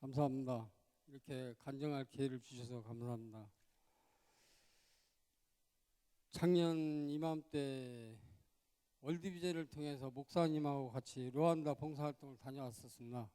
감사합니다. 이렇게 간증할 기회를 주셔서 감사합니다. 작년 이맘때 월드비제를 통해서 목사님하고 같이 루안다 봉사활동을 다녀왔었습니다.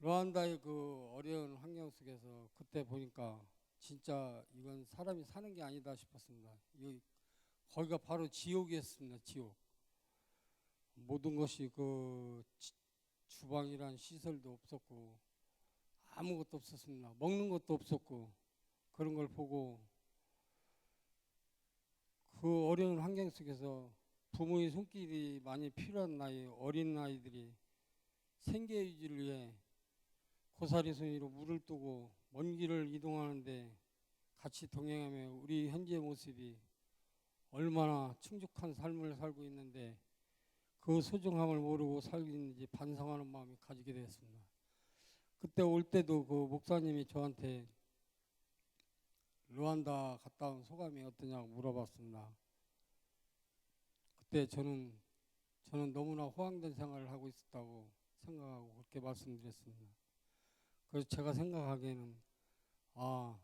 루안다의 그 어려운 환경 속에서 그때 보니까 진짜 이건 사람이 사는 게 아니다 싶었습니다. 이 거기가 바로 지옥이었습니다. 지옥. 모든 것이 그 지- 주방이란 시설도 없었고 아무것도 없었습니다. 먹는 것도 없었고 그런 걸 보고 그 어려운 환경 속에서 부모의 손길이 많이 필요한 나이 어린 아이들이 생계 유지를 위해 고사리 손이로 물을 뜨고 먼 길을 이동하는데 같이 동행하며 우리 현재의 모습이 얼마나 충족한 삶을 살고 있는데 그 소중함을 모르고 살기는지 반성하는 마음이 가지게 되었습니다. 그때 올 때도 그 목사님이 저한테 루안다 갔다 온 소감이 어떠냐고 물어봤습니다. 그때 저는 저는 너무나 호황된 생활을 하고 있었다고 생각하고 그렇게 말씀드렸습니다. 그래서 제가 생각하기에는 아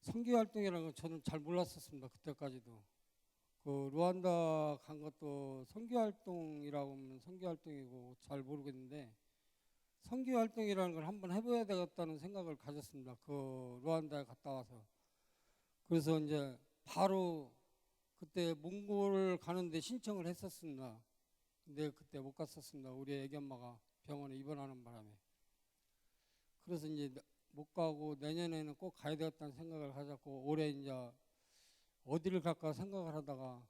선교 활동이라는 건 저는 잘 몰랐었습니다. 그때까지도 그 루안다 간 것도 선교 활동이라고 하면 선교 활동이고 잘 모르겠는데 선교 활동이라는 걸 한번 해봐야 되겠다는 생각을 가졌습니다. 그 루안다에 갔다 와서 그래서 이제 바로 그때 몽골을 가는데 신청을 했었습니다. 근데 그때 못 갔었습니다. 우리 애기 엄마가 병원에 입원하는 바람에 그래서 이제 못 가고 내년에는 꼭 가야 되겠다는 생각을 가졌고 올해 이제 어디를 갈까 생각을 하다가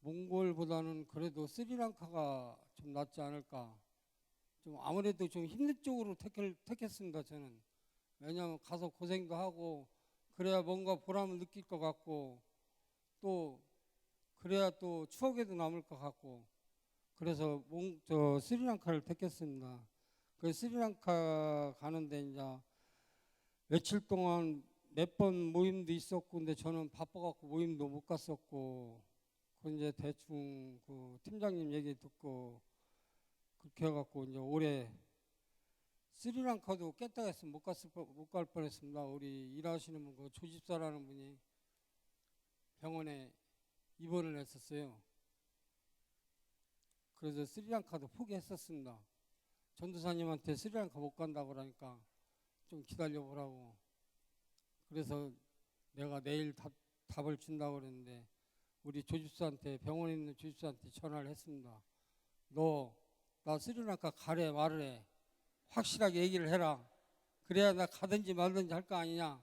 몽골보다는 그래도 스리랑카가 좀 낫지 않을까. 좀 아무래도 좀 힘든 쪽으로 택을, 택했습니다. 저는 왜냐하면 가서 고생도 하고 그래야 뭔가 보람을 느낄 것 같고 또 그래야 또 추억에도 남을 것 같고 그래서 몽, 저 스리랑카를 택했습니다. 그 스리랑카 가는데 이제 며칠 동안 몇 번 모임도 있었고 근데 저는 바빠갖고 모임도 못 갔었고 그 이제 대충 그 팀장님 얘기 듣고 그렇게 해갖고 이제 올해 스리랑카도 깼다가 했으면 못 갔을 못갈 뻔했습니다. 우리 일하시는 분, 그 조집사라는 분이 병원에 입원을 했었어요. 그래서 스리랑카도 포기했었습니다. 전도사님한테 스리랑카 못 간다고 그러니까 좀 기다려 보라고. 그래서 내가 내일 답, 답을 준다고 그랬는데 우리 조집사한테 병원에 있는 조집사한테 전화를 했습니다. 너 나 스리랑카 가래 말을 해. 확실하게 얘기를 해라. 그래야 나 가든지 말든지 할 거 아니냐.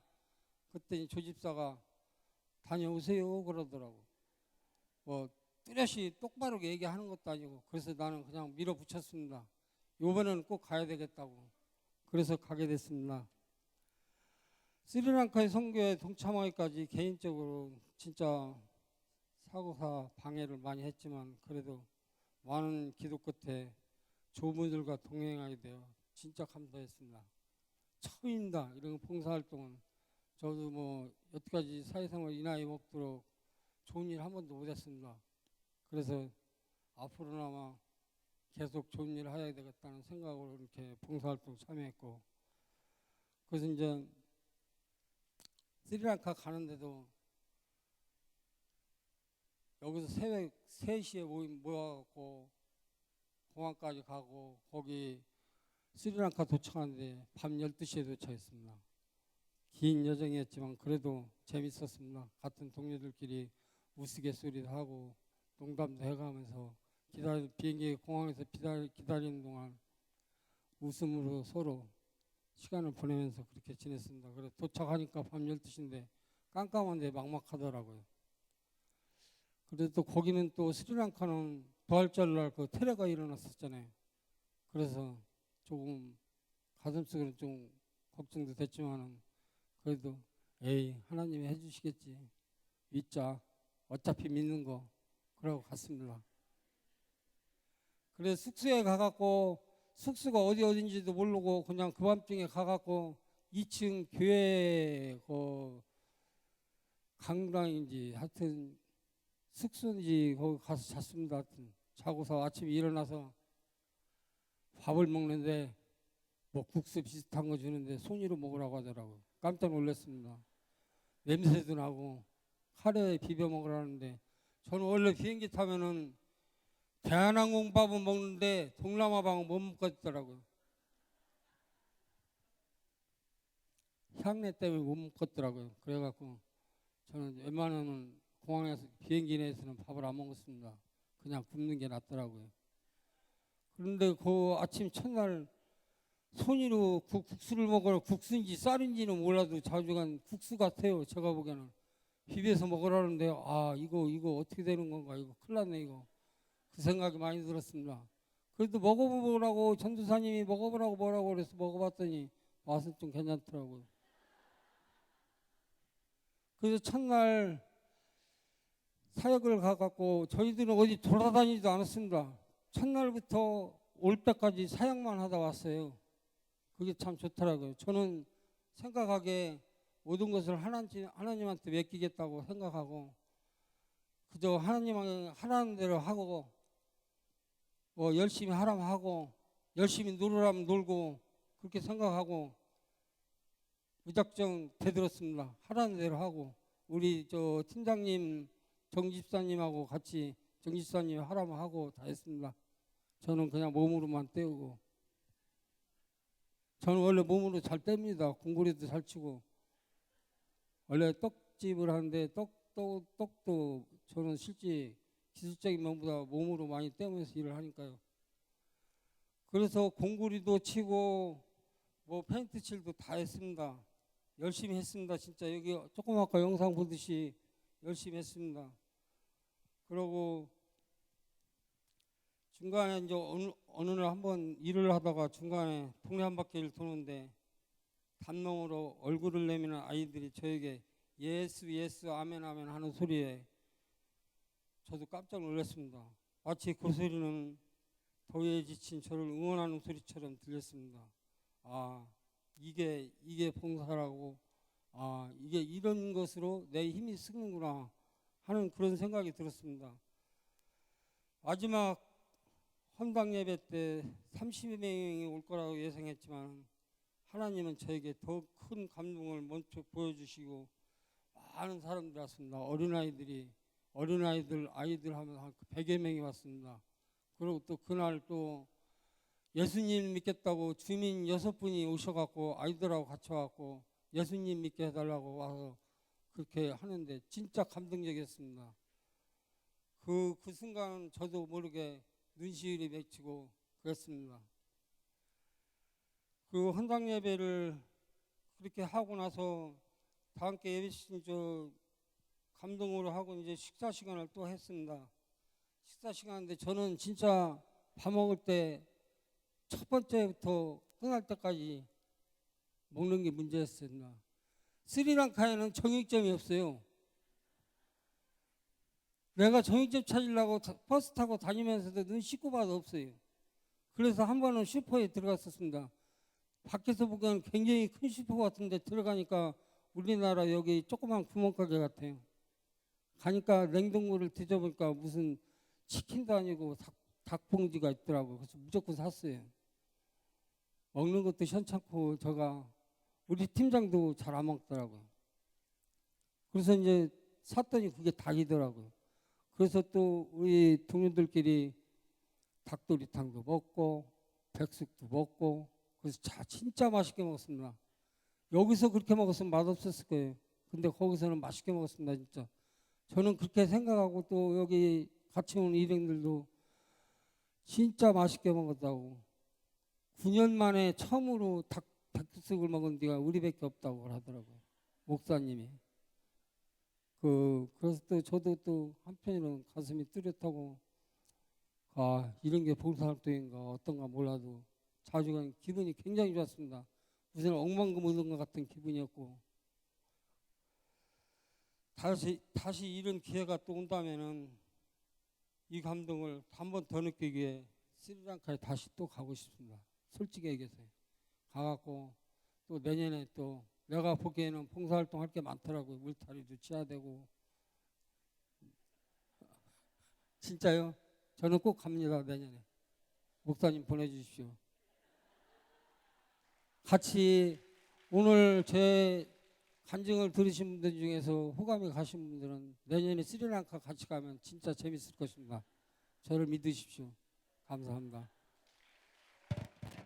그때 조집사가 다녀오세요 그러더라고. 뭐 뚜렷이 똑바로 얘기하는 것도 아니고 그래서 나는 그냥 밀어붙였습니다. 이번에는 꼭 가야 되겠다고. 그래서 가게 됐습니다. 스리랑카의 선교에 동참하기까지 개인적으로 진짜 사고사 방해를 많이 했지만 그래도 많은 기도 끝에 분들과 동행하게 되어 진짜 감사했습니다. 처음입니다. 이런 봉사활동은 저도 뭐 여태까지 사회생활 이 나이 먹도록 좋은 일 한 번도 못했습니다. 그래서 앞으로나마 계속 좋은 일을 해야 되겠다는 생각으로 이렇게 봉사활동 참여했고 그래서 이제 스리랑카 가는데도 여기서 새벽 3시에 모임 모여갖고 공항까지 가고 거기 스리랑카 도착하는데 밤 12시에 도착했습니다. 긴 여정이었지만 그래도 재밌었습니다. 같은 동료들끼리 우스갯소리도 하고 농담도 해가면서 기다리, 비행기 공항에서 기다리, 기다리는 동안 웃음으로 서로 시간을 보내면서 그렇게 지냈습니다. 그래 도착하니까 밤 12시인데 깜깜한데 막막하더라고요. 그래도 또 거기는 또 스리랑카는 부활절날 그 테러가 일어났었잖아요. 그래서 조금 가슴속으로 좀 걱정도 됐지만은 그래도 에이 하나님이 해주시겠지 믿자 어차피 믿는 거 그러고 갔습니다. 그래서 숙소에 가갖고 숙소가 어디 어딘지도 모르고 그냥 그 밤중에 가갖고 2층 교회 그 강당인지 하여튼 숙소인지 거기 가서 잤습니다. 하여튼 자고서 아침에 일어나서 밥을 먹는데 뭐 국수 비슷한 거 주는데 손으로 먹으라고 하더라고요. 깜짝 놀랐습니다. 냄새도 나고 카레에 비벼 먹으라는데 저는 원래 비행기 타면은 대한항공 밥은 먹는데 동남아방은 못 먹겠더라고요. 향내 때문에 못 먹겠더라고요. 그래갖고 저는 웬만하면 공항에서 비행기 내에서는 밥을 안 먹었습니다. 그냥 굶는 게 낫더라고요. 그런데 그 아침 첫날 손으로 국, 국수를 먹으라 국수인지 쌀인지는 몰라도 자주간 국수 같아요. 제가 보기에는 비벼서 먹으라는데 아 이거 이거 어떻게 되는 건가 이거 큰일 났네 이거 그 생각이 많이 들었습니다. 그래도 먹어보라고 전도사님이 먹어보라고 뭐라고 그래서 먹어봤더니 맛은 좀 괜찮더라고요. 그래서 첫날 사역을 가갖고 저희들은 어디 돌아다니지도 않았습니다. 첫날부터 올 때까지 사역만 하다 왔어요. 그게 참 좋더라고요. 저는 생각하기에 모든 것을 하나님, 하나님한테 맡기겠다고 생각하고 그저 하나님 하라는 대로 하고 뭐 열심히 하라면 하고 열심히 놀으라면 놀고 그렇게 생각하고 무작정 대들었습니다. 하라는 대로 하고 우리 저 팀장님 정 집사님하고 같이 정 집사님이 하라면 하고 다 했습니다. 저는 그냥 몸으로만 때우고 저는 원래 몸으로 잘 뗍니다. 공구리도 잘 치고 원래 떡집을 하는데 떡도 떡도 저는 실제 기술적인 면보다 몸으로 많이 떼면서 일을 하니까요. 그래서 공구리도 치고 뭐 페인트 칠도 다 했습니다. 열심히 했습니다. 진짜 여기 조금 아까 영상 보듯이 열심히 했습니다. 그러고 중간에 이제 어느, 어느 날 한번 일을 하다가 중간에 동네 한 바퀴를 도는데 담농으로 얼굴을 내미는 아이들이 저에게 예스 예스 아멘 아멘 하는 소리에 저도 깜짝 놀랐습니다. 마치 그 소리는 더위에 지친 저를 응원하는 소리처럼 들렸습니다. 아 이게 이게 봉사라고 아 이게 이런 것으로 내 힘이 쓰는구나 하는 그런 생각이 들었습니다. 마지막 헌당 예배 때 30명이 올 거라고 예상했지만 하나님은 저에게 더 큰 감동을 먼저 보여주시고 많은 사람들이 왔습니다. 어린아이들이 어린아이들 아이들 하면 한 100여 명이 왔습니다. 그리고 또 그날 또 예수님 믿겠다고 주민 여섯 분이 오셔갖고 아이들하고 같이 와갖고 예수님 믿게 해달라고 와서 그렇게 하는데 진짜 감동적이었습니다. 그, 그 순간 저도 모르게 눈시울이 맺히고 그랬습니다. 그 헌당 예배를 그렇게 하고 나서 다 함께 예배 시저 감동으로 하고 이제 식사 시간을 또 했습니다. 식사 시간인데 저는 진짜 밥 먹을 때 첫 번째부터 끝날 때까지 먹는 게 문제였습니다. 스리랑카에는 정육점이 없어요. 내가 정육점 찾으려고 타- 버스 타고 다니면서도 눈 씻고 봐도 없어요. 그래서 한 번은 슈퍼에 들어갔었습니다. 밖에서 보기에는 굉장히 큰 슈퍼 같은데 들어가니까 우리나라 여기 조그만 구멍가게 같아요. 가니까 냉동물을 뒤져보니까 무슨 치킨도 아니고 닭, 닭봉지가 있더라고요. 그래서 무조건 샀어요. 먹는 것도 현찮고 제가 우리 팀장도 잘 안 먹더라고요. 그래서 이제 샀더니 그게 닭이더라고요. 그래서 또 우리 동료들끼리 닭도리탕도 먹고 백숙도 먹고 그래서 자, 진짜 맛있게 먹었습니다. 여기서 그렇게 먹었으면 맛없었을 거예요. 근데 거기서는 맛있게 먹었습니다, 진짜. 저는 그렇게 생각하고 또 여기 같이 온 일행들도 진짜 맛있게 먹었다고. 9년 만에 처음으로 닭, 닭국수를 먹은 데가 우리밖에 없다고 하더라고요. 목사님이. 그, 그래서 또 저도 또 한편으로는 가슴이 뚜렷하고, 아, 이런 게 봉사활동인가 어떤가 몰라도 자주 간 기분이 굉장히 좋았습니다. 무슨 엉망금 얻은 것 같은 기분이었고, 다시, 다시 이런 기회가 또 온다면은 이 감동을 한 번 더 느끼기 위해 스리랑카에 다시 또 가고 싶습니다. 솔직히 얘기해서요. 가갖고 또 내년에 또 내가 보기에는 봉사활동 할 게 많더라고요. 물타리도 치야 되고. 진짜요? 저는 꼭 갑니다. 내년에. 목사님 보내주십시오. 같이 오늘 제 간증을 들으신 분들 중에서 호감이 가신 분들은 내년에 스리랑카 같이 가면 진짜 재밌을 것입니다. 저를 믿으십시오. 감사합니다.